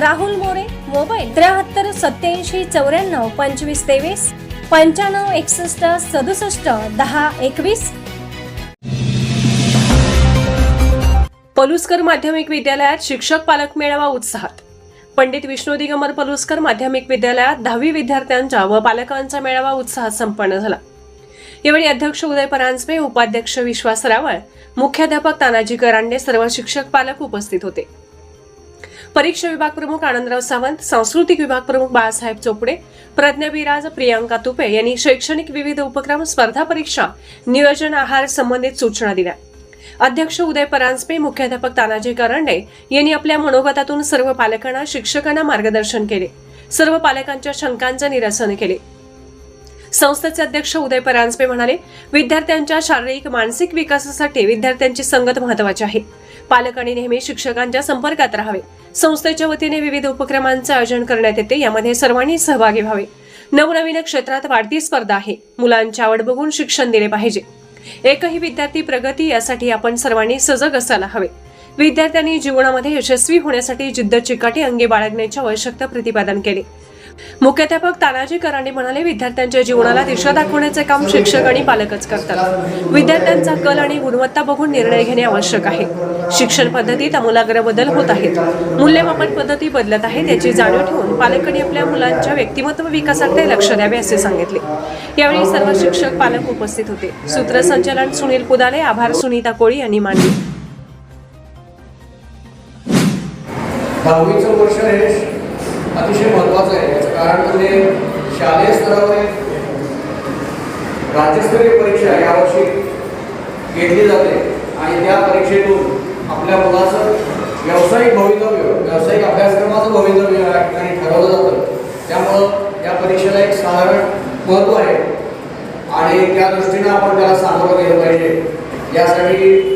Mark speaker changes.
Speaker 1: Rahul More mobile त्र्याहत्तर सत्याऐंशी चौऱ्याण्णव पंचवीस तेवीस पंच्याण्णव एकसष्ट सदुसष्ट दहा एकवीस.
Speaker 2: पलुसकर माध्यमिक विद्यालयात शिक्षक पालक मेळावा उत्साहात. पंडित विष्णू दिगंबर पलुसकर माध्यमिक विद्यालयात दहावी विद्यार्थ्यांचा व पालकांचा मेळावा उत्साहात संपन्न झाला. यावेळी अध्यक्ष उदय परांजपे उपाध्यक्ष विश्वास रावळ मुख्याध्यापक तानाजी करांडे सर्व शिक्षक पालक उपस्थित होते. परीक्षा विभाग प्रमुख आनंदराव सावंत सांस्कृतिक विभाग प्रमुख बाळासाहेब चोपडे प्रज्ञा बिराज प्रियांका तुपे यांनी शैक्षणिक विविध उपक्रम स्पर्धा परीक्षा नियोजन आहार संबंधित सूचना दिल्या. अध्यक्ष उदय परांजपे मुख्याध्यापक तानाजी करंडे यांनी आपल्या मनोगतातून सर्व पालकांना शिक्षकांना मार्गदर्शन केले. सर्व पालकांच्या शंकांचे निरसन केले. संस्थेचे अध्यक्ष उदय परांजपे म्हणाले विद्यार्थ्यांच्या शारीरिक मानसिक विकासासाठी विद्यार्थ्यांची संगत महत्वाची आहे. पालकांनी नेहमी शिक्षकांच्या संपर्कात राहावे. संस्थेच्या वतीने विविध उपक्रमांचे आयोजन करण्यात येते यामध्ये सर्वांनी सहभागी व्हावे. नवनवीन क्षेत्रात वाढती स्पर्धा आहे. मुलांची आवड बघून शिक्षण दिले पाहिजे. एकही विद्यार्थी प्रगती यासाठी आपण सर्वांनी सजग असायला हवे. विद्यार्थ्यांनी जीवनामध्ये यशस्वी होण्यासाठी जिद्द चिकाटी अंगी बाळगण्याची आवश्यकता प्रतिपादन केले. मुख्याध्यापक तानाजी करांडे म्हणाले विद्यार्थ्यांच्या जीवनाला दिशा दाखवण्याचे काम शिक्षक आणि पालकच करतात. विद्यार्थ्यांचा कल आणि गुणवत्ता बघून निर्णय घेणे आवश्यक आहे. शिक्षण पद्धतीत आमूलाग्र बदल होत आहेत. मूल्यमापन पद्धती बदलत आहेत याची जाणीव ठेवून पालकांनी आपल्या मुलांच्या व्यक्तिमत्व विकासाकडे लक्ष द्यावे असे सांगितले. यावेळी सर्व शिक्षक पालक उपस्थित होते. सूत्रसंचालन सुनील पुदाले आभार सुनीता कोळी यांनी मांडले
Speaker 3: दहावीचं वर्ष हे अतिशय महत्त्वाचं आहे. याचं कारण म्हणजे शालेय स्तरावर राज्यस्तरीय परीक्षा यावर्षी घेतली जाते आणि त्या परीक्षेतून आपल्या मुलाचं व्यावसायिक भवितव्य व्यावसायिक अभ्यासक्रमाचं भवितव्य या ठिकाणी ठरवलं जातं. त्यामुळं या परीक्षेला एक साधारण महत्त्व आहे. आणि त्या दृष्टीनं आपण त्याला सामोरं गेलं पाहिजे. यासाठी